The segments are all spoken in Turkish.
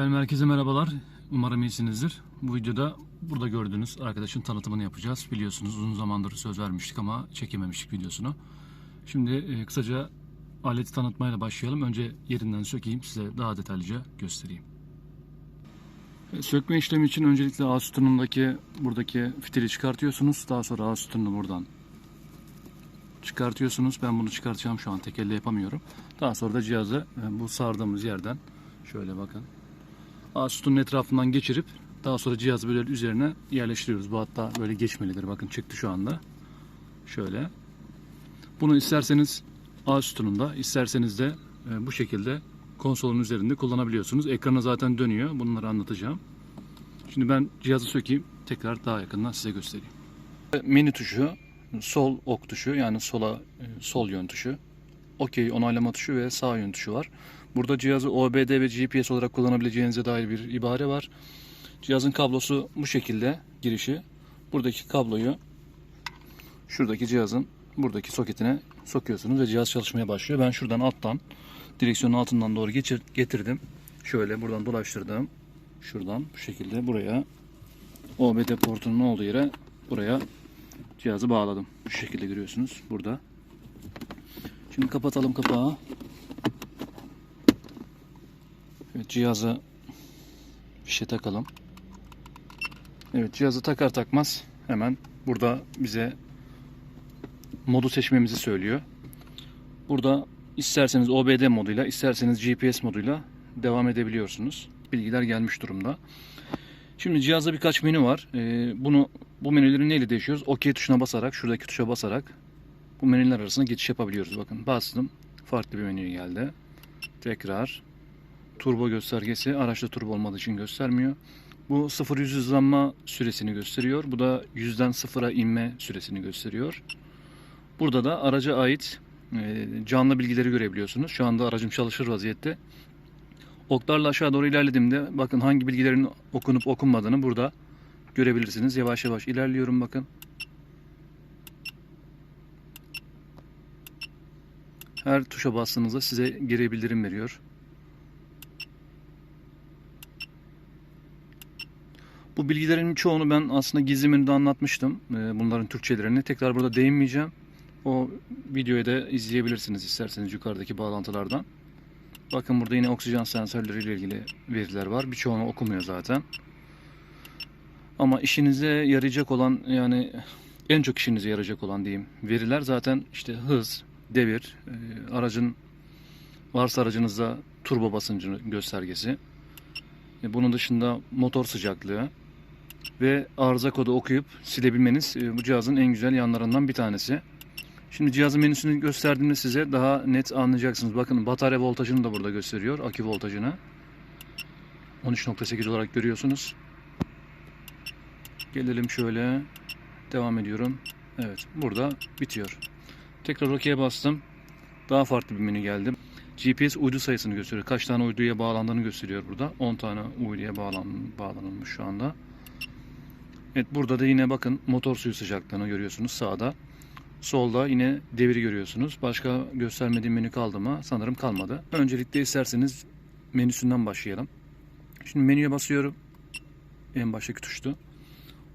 Efendim herkese merhabalar. Umarım iyisinizdir. Bu videoda burada gördüğünüz arkadaşın tanıtımını yapacağız. Biliyorsunuz uzun zamandır söz vermiştik ama çekememiştik videosunu. Şimdi e, kısaca aleti tanıtmayla başlayalım. Önce yerinden sökeyim size daha detaylıca göstereyim. E, Sökme işlemi için öncelikle ağ sütunundaki buradaki fitili çıkartıyorsunuz. Daha sonra ağ sütununu buradan çıkartıyorsunuz. Ben bunu çıkartacağım şu an tek elle yapamıyorum. Daha sonra da cihazı e, bu sardığımız yerden şöyle bakın sütunun etrafından geçirip daha sonra cihazı böyle üzerine yerleştiriyoruz. Bu hatta böyle geçmelidir. Bakın çıktı şu anda. Şöyle. Bunu isterseniz ağ sütununda, isterseniz de e, bu şekilde konsolun üzerinde kullanabiliyorsunuz. Ekranı zaten dönüyor. Bunları anlatacağım. Şimdi ben cihazı sökeyim. Tekrar daha yakından size göstereyim. Menü tuşu, sol ok tuşu yani sola e, sol yön tuşu. OK onaylama tuşu ve sağ yön tuşu var. Burada cihazı OBD ve GPS olarak kullanabileceğinize dair bir ibare var. Cihazın kablosu bu şekilde girişi. Buradaki kabloyu şuradaki cihazın buradaki soketine sokuyorsunuz ve cihaz çalışmaya başlıyor. Ben şuradan alttan direksiyonun altından doğru geçir, getirdim. Şöyle buradan dolaştırdım. Şuradan bu şekilde buraya OBD portunun olduğu yere buraya cihazı bağladım. Bu şekilde görüyorsunuz burada. Şimdi kapatalım kapağı. Evet, cihazı fişe takalım. Evet cihazı takar takmaz hemen burada bize modu seçmemizi söylüyor. Burada isterseniz OBD moduyla isterseniz GPS moduyla devam edebiliyorsunuz. Bilgiler gelmiş durumda. Şimdi cihazda birkaç menü var. Ee, bunu bu menüleri neyle değişiyoruz? OK tuşuna basarak, şuradaki tuşa basarak bu menüler arasında geçiş yapabiliyoruz. Bakın bastım. Farklı bir menüye geldi. Tekrar turbo göstergesi araçta turbo olmadığı için göstermiyor. Bu 0-100 hızlanma süresini gösteriyor. Bu da 100'den 0'a inme süresini gösteriyor. Burada da araca ait e, canlı bilgileri görebiliyorsunuz. Şu anda aracım çalışır vaziyette. Oklarla aşağı doğru ilerlediğimde bakın hangi bilgilerin okunup okunmadığını burada görebilirsiniz. Yavaş yavaş ilerliyorum bakın. Her tuşa bastığınızda size geri bildirim veriyor. Bu bilgilerin çoğunu ben aslında gizli menüde anlatmıştım. Ee, Bunların Türkçelerini. Tekrar burada değinmeyeceğim. O videoyu da izleyebilirsiniz isterseniz yukarıdaki bağlantılardan. Bakın burada yine oksijen sensörleriyle ilgili veriler var. Birçoğunu okumuyor zaten. Ama işinize yarayacak olan yani en çok işinize yarayacak olan diyeyim veriler zaten işte hız, devir, e, aracın varsa aracınızda turbo basıncı göstergesi. E, Bunun dışında motor sıcaklığı ve arıza kodu okuyup silebilmeniz e, bu cihazın en güzel yanlarından bir tanesi. Şimdi cihazın menüsünü gösterdiğimde size daha net anlayacaksınız. Bakın batarya voltajını da burada gösteriyor. Akü voltajını. 13.8 olarak görüyorsunuz. Gelelim şöyle. Devam ediyorum. Evet burada bitiyor. Tekrar OK'ye bastım. Daha farklı bir menü geldi. GPS uydu sayısını gösteriyor. Kaç tane uyduya bağlandığını gösteriyor burada. 10 tane uyduya bağlan, bağlanılmış şu anda. Evet burada da yine bakın motor suyu sıcaklığını görüyorsunuz sağda. Solda yine deviri görüyorsunuz. Başka göstermediğim menü kaldı mı? Sanırım kalmadı. Öncelikle isterseniz menüsünden başlayalım. Şimdi menüye basıyorum. En baştaki tuştu.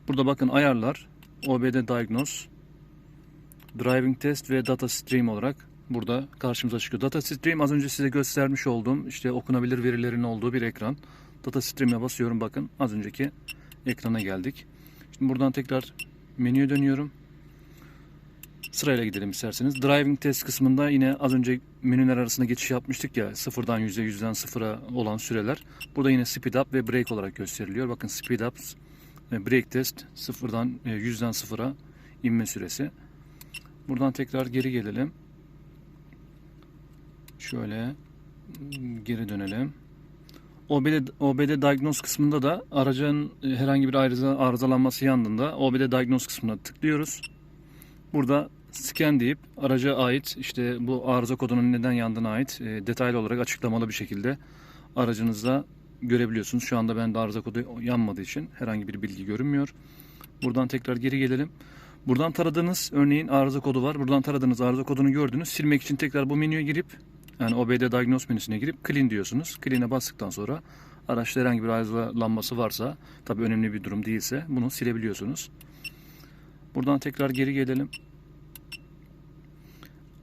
Burada bakın ayarlar, OBD Diagnose, Driving Test ve Data Stream olarak burada karşımıza çıkıyor. Data Stream az önce size göstermiş olduğum işte okunabilir verilerin olduğu bir ekran. Data Stream'e basıyorum bakın az önceki ekrana geldik. Şimdi buradan tekrar menüye dönüyorum. Sırayla gidelim isterseniz. Driving test kısmında yine az önce menüler arasında geçiş yapmıştık ya sıfırdan 100'e 100'den 0'a olan süreler. Burada yine speed up ve brake olarak gösteriliyor. Bakın speed up ve brake test sıfırdan e, 100'den 0'a inme süresi. Buradan tekrar geri gelelim. Şöyle geri dönelim. OBD, OBD Diagnose kısmında da aracın e, herhangi bir arıza, arızalanması yandığında OBD Diagnose kısmına tıklıyoruz. Burada scan deyip araca ait işte bu arıza kodunun neden yandığına ait e, detaylı olarak açıklamalı bir şekilde aracınızda görebiliyorsunuz. Şu anda bende arıza kodu yanmadığı için herhangi bir bilgi görünmüyor. Buradan tekrar geri gelelim. Buradan taradığınız örneğin arıza kodu var. Buradan taradığınız arıza kodunu gördünüz. Silmek için tekrar bu menüye girip Yani OBD Diagnose menüsüne girip Clean diyorsunuz. Clean'e bastıktan sonra araçta herhangi bir arızalanması varsa, tabii önemli bir durum değilse bunu silebiliyorsunuz. Buradan tekrar geri gelelim.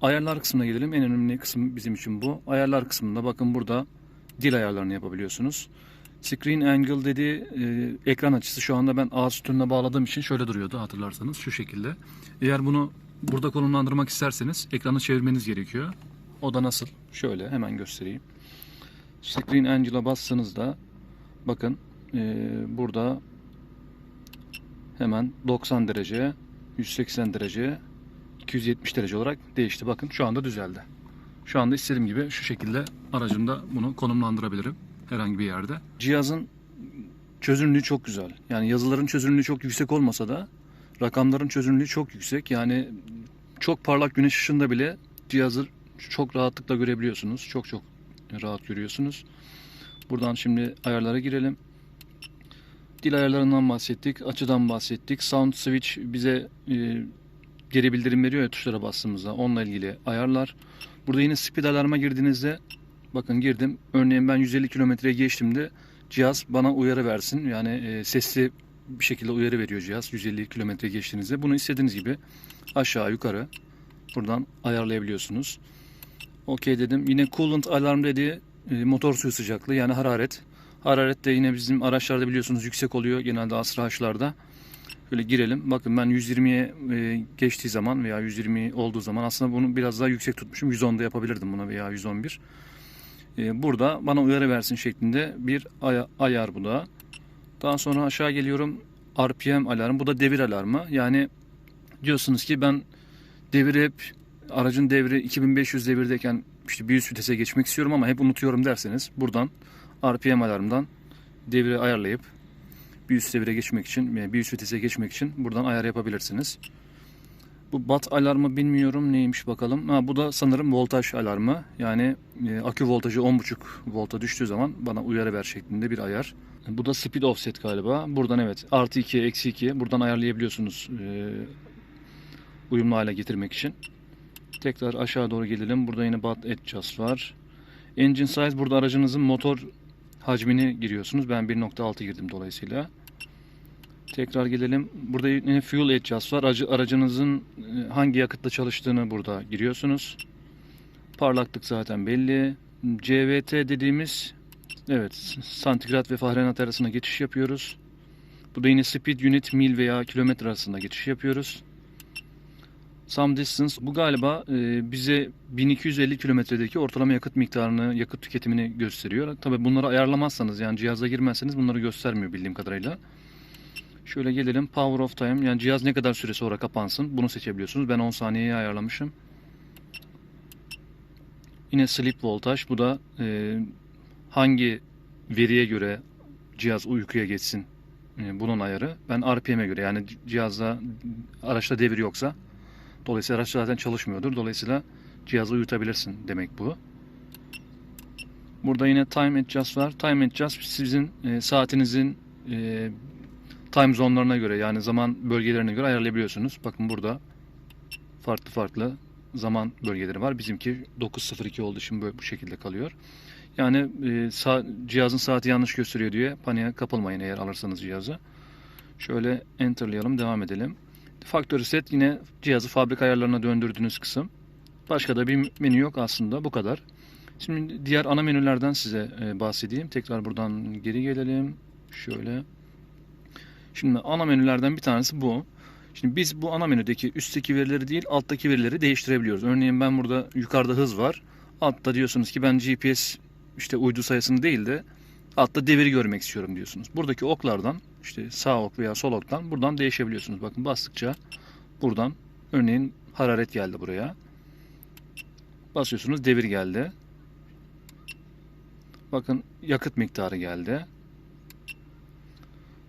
Ayarlar kısmına gelelim. En önemli kısım bizim için bu. Ayarlar kısmında bakın burada dil ayarlarını yapabiliyorsunuz. Screen angle dediği e, ekran açısı şu anda ben ağız sütununa bağladığım için şöyle duruyordu hatırlarsanız şu şekilde. Eğer bunu burada konumlandırmak isterseniz ekranı çevirmeniz gerekiyor. O da nasıl? Şöyle hemen göstereyim. Screen angle'a bastığınızda bakın e, burada hemen 90 derece, 180 derece, 270 derece olarak değişti. Bakın şu anda düzeldi. Şu anda istediğim gibi şu şekilde aracımda bunu konumlandırabilirim herhangi bir yerde. Cihazın çözünürlüğü çok güzel. Yani yazıların çözünürlüğü çok yüksek olmasa da rakamların çözünürlüğü çok yüksek. Yani çok parlak güneş ışığında bile cihazı çok rahatlıkla görebiliyorsunuz. Çok çok rahat görüyorsunuz. Buradan şimdi ayarlara girelim. Dil ayarlarından bahsettik, açıdan bahsettik. Sound switch bize e, geri bildirim veriyor ya tuşlara bastığımızda. Onunla ilgili ayarlar. Burada yine speed alarma girdiğinizde bakın girdim. Örneğin ben 150 kilometreye geçtiğimde cihaz bana uyarı versin. Yani e, sesli bir şekilde uyarı veriyor cihaz 150 kilometre geçtiğinizde. Bunu istediğiniz gibi aşağı yukarı buradan ayarlayabiliyorsunuz. Okey dedim. Yine coolant alarm dediği e, motor suyu sıcaklığı yani hararet. Hararet de yine bizim araçlarda biliyorsunuz yüksek oluyor genelde asır haçlarda. Böyle girelim. Bakın ben 120'ye e, geçtiği zaman veya 120 olduğu zaman aslında bunu biraz daha yüksek tutmuşum. 110'da yapabilirdim buna veya 111. E, burada bana uyarı versin şeklinde bir ay- ayar bu da. Daha sonra aşağı geliyorum. RPM alarm. Bu da devir alarmı. Yani diyorsunuz ki ben devri hep aracın devri 2500 devirdeyken işte bir üst vitese geçmek istiyorum ama hep unutuyorum derseniz buradan RPM alarmdan devri ayarlayıp bir üst devire geçmek için yani bir üst vitese geçmek için buradan ayar yapabilirsiniz. Bu bat alarmı bilmiyorum neymiş bakalım. Ha, bu da sanırım voltaj alarmı. Yani e, akü voltajı 10.5 volta düştüğü zaman bana uyarı ver şeklinde bir ayar. Bu da speed offset galiba. Buradan evet artı 2 eksi 2 buradan ayarlayabiliyorsunuz e, uyumlu hale getirmek için. Tekrar aşağı doğru gelelim. Burada yine bat adjust var. Engine size burada aracınızın motor hacmini giriyorsunuz. Ben 1.6 girdim dolayısıyla. Tekrar gelelim. Burada yine fuel adjust var. Aracı, aracınızın e, hangi yakıtla çalıştığını burada giriyorsunuz. Parlaklık zaten belli. CVT dediğimiz evet santigrat ve Fahrenheit arasında geçiş yapıyoruz. Bu da yine speed unit mil veya kilometre arasında geçiş yapıyoruz. Some distance bu galiba e, bize 1250 kilometredeki ortalama yakıt miktarını, yakıt tüketimini gösteriyor. Tabi bunları ayarlamazsanız yani cihaza girmezseniz bunları göstermiyor bildiğim kadarıyla. Şöyle gelelim power of time yani cihaz ne kadar süre sonra kapansın bunu seçebiliyorsunuz. Ben 10 saniyeye ayarlamışım. Yine sleep voltage bu da e, hangi veriye göre cihaz uykuya geçsin e, bunun ayarı. Ben RPM'e göre yani cihazda araçta devir yoksa Dolayısıyla araç zaten çalışmıyordur. Dolayısıyla cihazı uyutabilirsin demek bu. Burada yine time adjust var. Time adjust sizin e, saatinizin e, time zone'larına göre yani zaman bölgelerine göre ayarlayabiliyorsunuz. Bakın burada farklı farklı zaman bölgeleri var. Bizimki 9.02 olduğu için böyle bu şekilde kalıyor. Yani e, sa cihazın saati yanlış gösteriyor diye paniğe kapılmayın eğer alırsanız cihazı. Şöyle enterlayalım devam edelim. Factory set yine cihazı fabrika ayarlarına döndürdüğünüz kısım. Başka da bir menü yok aslında bu kadar. Şimdi diğer ana menülerden size e, bahsedeyim. Tekrar buradan geri gelelim. Şöyle. Şimdi ana menülerden bir tanesi bu. Şimdi biz bu ana menüdeki üstteki verileri değil alttaki verileri değiştirebiliyoruz. Örneğin ben burada yukarıda hız var. Altta diyorsunuz ki ben GPS işte uydu sayısını değil de altta deviri görmek istiyorum diyorsunuz. Buradaki oklardan işte sağ ok veya sol oktan buradan değişebiliyorsunuz. Bakın bastıkça buradan örneğin hararet geldi buraya. Basıyorsunuz devir geldi. Bakın yakıt miktarı geldi.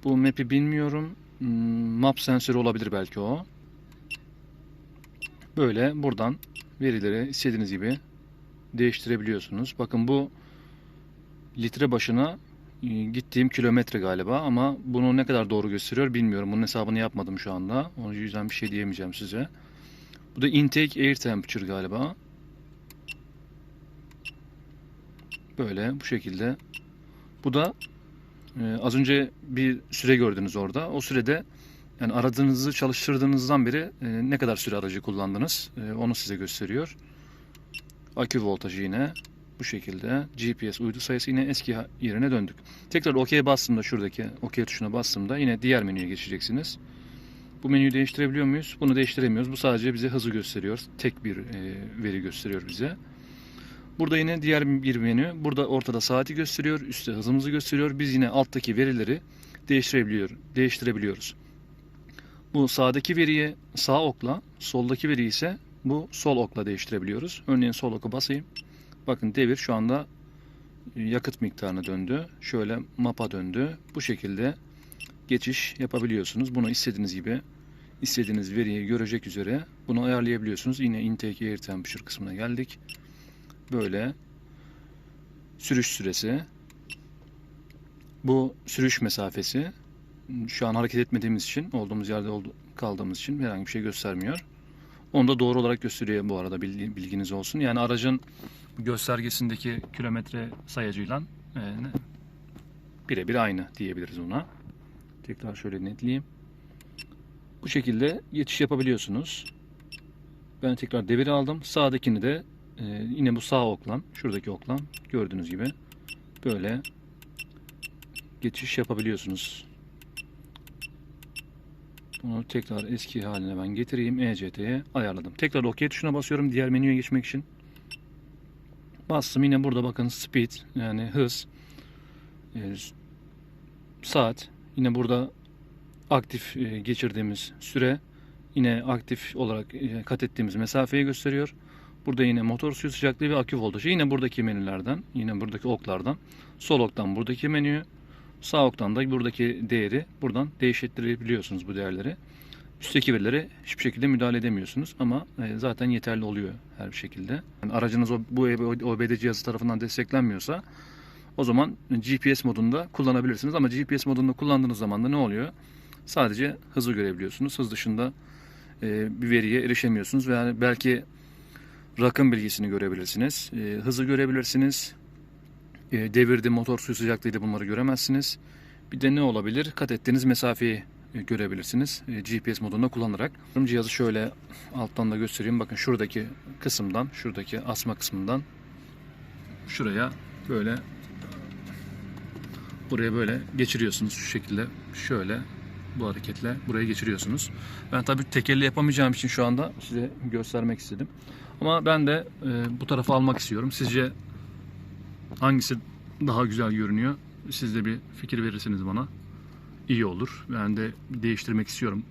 Bu map'i bilmiyorum. Hmm, Map sensörü olabilir belki o. Böyle buradan verileri istediğiniz gibi değiştirebiliyorsunuz. Bakın bu litre başına e, gittiğim kilometre galiba ama bunu ne kadar doğru gösteriyor bilmiyorum. Bunun hesabını yapmadım şu anda. O yüzden bir şey diyemeyeceğim size. Bu da intake air temperature galiba. Böyle bu şekilde. Bu da e, az önce bir süre gördünüz orada. O sürede yani aradığınızı çalıştırdığınızdan beri e, ne kadar süre aracı kullandınız e, onu size gösteriyor. Akü voltajı yine bu şekilde. GPS uydu sayısı yine eski yerine döndük. Tekrar OK bastığımda şuradaki OK tuşuna bastığımda yine diğer menüye geçeceksiniz. Bu menüyü değiştirebiliyor muyuz? Bunu değiştiremiyoruz. Bu sadece bize hızı gösteriyor. Tek bir e, veri gösteriyor bize. Burada yine diğer bir menü. Burada ortada saati gösteriyor. Üstte hızımızı gösteriyor. Biz yine alttaki verileri değiştirebiliyor, değiştirebiliyoruz. Bu sağdaki veriyi sağ okla, soldaki veriyi ise bu sol okla değiştirebiliyoruz. Örneğin sol oku basayım. Bakın devir şu anda yakıt miktarına döndü. Şöyle mapa döndü. Bu şekilde geçiş yapabiliyorsunuz. Bunu istediğiniz gibi istediğiniz veriyi görecek üzere bunu ayarlayabiliyorsunuz. Yine intake air temperature kısmına geldik. Böyle sürüş süresi bu sürüş mesafesi şu an hareket etmediğimiz için olduğumuz yerde kaldığımız için herhangi bir şey göstermiyor. Onu da doğru olarak gösteriyor bu arada bilgi- bilginiz olsun. Yani aracın göstergesindeki kilometre sayacıyla e, birebir aynı diyebiliriz ona. Tekrar şöyle netleyeyim. Bu şekilde geçiş yapabiliyorsunuz. Ben tekrar devir aldım. Sağdakini de e, yine bu sağ oklan, şuradaki oklan gördüğünüz gibi böyle geçiş yapabiliyorsunuz. Bunu tekrar eski haline ben getireyim. ECT'ye ayarladım. Tekrar OK tuşuna basıyorum diğer menüye geçmek için. Bastım yine burada bakın speed yani hız e, saat yine burada aktif e, geçirdiğimiz süre yine aktif olarak e, kat ettiğimiz mesafeyi gösteriyor. Burada yine motor suyu sıcaklığı ve akü voltajı yine buradaki menülerden yine buradaki oklardan sol oktan buradaki menüyü sağ oktan da buradaki değeri buradan değiştirebiliyorsunuz bu değerleri. Üstteki verilere hiçbir şekilde müdahale edemiyorsunuz ama e, zaten yeterli oluyor her bir şekilde. Yani aracınız bu OBD cihazı tarafından desteklenmiyorsa o zaman GPS modunda kullanabilirsiniz ama GPS modunda kullandığınız zaman da ne oluyor? Sadece hızı görebiliyorsunuz. Hız dışında e, bir veriye erişemiyorsunuz ve yani belki rakım bilgisini görebilirsiniz. E, hızı görebilirsiniz. E, devirdi, motor suyu sıcaklığıydı bunları göremezsiniz. Bir de ne olabilir? Kat ettiğiniz mesafeyi e, görebilirsiniz e, GPS modunda kullanarak. Cihazı şöyle alttan da göstereyim. Bakın şuradaki kısımdan, şuradaki asma kısmından şuraya böyle buraya böyle geçiriyorsunuz şu şekilde. Şöyle bu hareketle buraya geçiriyorsunuz. Ben tabii tekelli yapamayacağım için şu anda size göstermek istedim. Ama ben de e, bu tarafa almak istiyorum. Sizce hangisi daha güzel görünüyor? Siz de bir fikir verirsiniz bana. İyi olur. Ben de değiştirmek istiyorum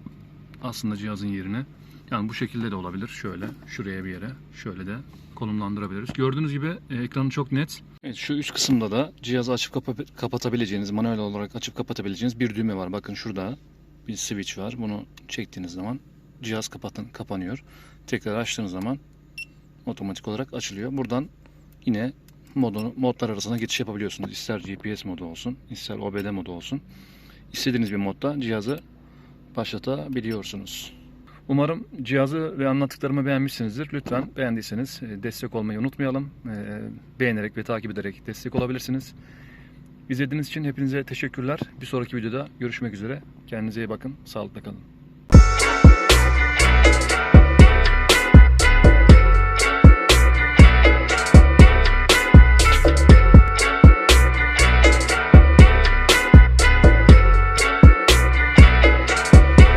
aslında cihazın yerine. Yani bu şekilde de olabilir. Şöyle, şuraya bir yere, şöyle de konumlandırabiliriz. Gördüğünüz gibi e, ekranı çok net. Evet, şu üç kısımda da cihazı açıp kapa- kapatabileceğiniz, manuel olarak açıp kapatabileceğiniz bir düğme var. Bakın şurada bir switch var. Bunu çektiğiniz zaman cihaz kapatın, kapanıyor. Tekrar açtığınız zaman otomatik olarak açılıyor. Buradan yine modunu, modlar arasında geçiş yapabiliyorsunuz. İster GPS modu olsun, ister OBD modu olsun. İstediğiniz bir modda cihazı başlatabiliyorsunuz. Umarım cihazı ve anlattıklarımı beğenmişsinizdir. Lütfen beğendiyseniz e, destek olmayı unutmayalım. E, Beğenerek ve takip ederek destek olabilirsiniz. İzlediğiniz için hepinize teşekkürler. Bir sonraki videoda görüşmek üzere. Kendinize iyi bakın. Sağlıkla kalın.